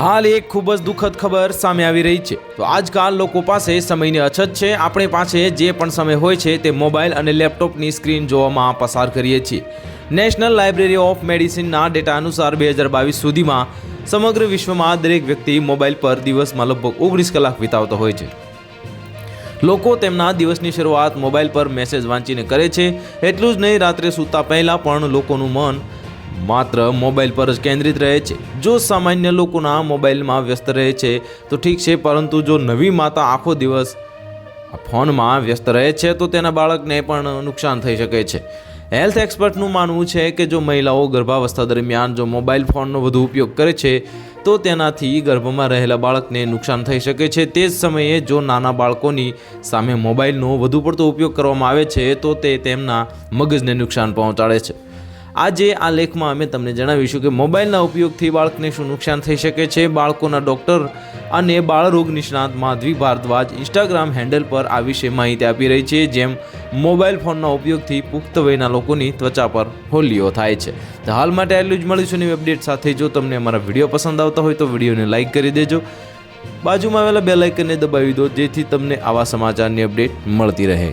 હાલ એક ખૂબ જ દુઃખદ ખબર સામે આવી રહી છે. તો આજકાલ લોકો પાસે સમયની અછત છે. આપણે પાસે જે પણ સમય હોય છે તે મોબાઈલ અને લેપટોપની સ્ક્રીન જોવામાં પસાર કરીએ છીએ. નેશનલ લાઇબ્રેરી ઓફ મેડિસિનના ડેટા અનુસાર બે હજાર બાવીસ સુધીમાં સમગ્ર વિશ્વમાં દરેક વ્યક્તિ મોબાઈલ પર દિવસમાં લગભગ ઓગણીસ કલાક વિતાવતો હોય છે. લોકો તેમના દિવસની શરૂઆત મોબાઈલ પર મેસેજ વાંચીને કરે છે. એટલું જ નહીં, રાત્રે સૂતા પહેલાં પણ લોકોનું મન માત્ર મોબાઈલ પર જ કેન્દ્રિત રહે છે. જો સામાન્ય લોકોના મોબાઈલમાં વ્યસ્ત રહે છે, તો ઠીક છે, પરંતુ જો નવી માતા આખો દિવસ ફોનમાં વ્યસ્ત રહે છે, તો તેના બાળકને પણ નુકસાન થઈ શકે છે. હેલ્થ એક્સપર્ટનું માનવું છે કે જો મહિલાઓ ગર્ભાવસ્થા દરમિયાન જો મોબાઈલ ફોનનો વધુ ઉપયોગ કરે છે, તો તેનાથી ગર્ભમાં રહેલા બાળકને નુકસાન થઈ શકે છે. તે જ સમયે જો નાના બાળકોની સામે મોબાઈલનો વધુ પડતો ઉપયોગ કરવામાં આવે છે, તો તે તેમના મગજને નુકસાન પહોંચાડે છે. આજે આ લેખમાં અમે તમને જણાવીશું કે મોબાઈલના ઉપયોગથી બાળકને શું નુકસાન થઈ શકે છે. બાળકોના ડૉક્ટર અને બાળરોગ નિષ્ણાત માધવી ભારદ્વાજ ઇન્સ્ટાગ્રામ હેન્ડલ પર આ વિશે માહિતી આપી રહી છે, જેમ મોબાઈલ ફોનના ઉપયોગથી પુખ્ત વયના લોકોની ત્વચા પર હોલીઓ થાય છે. તો હાલ માટે આટલું જ મળીશું નવી અપડેટ સાથે. જો તમને અમારા વીડિયો પસંદ આવતા હોય તો વિડીયોને લાઇક કરી દેજો. બાજુમાં આવેલા બે લાઇકનને દબાવી દો, જેથી તમને આવા સમાચારની અપડેટ મળતી રહે.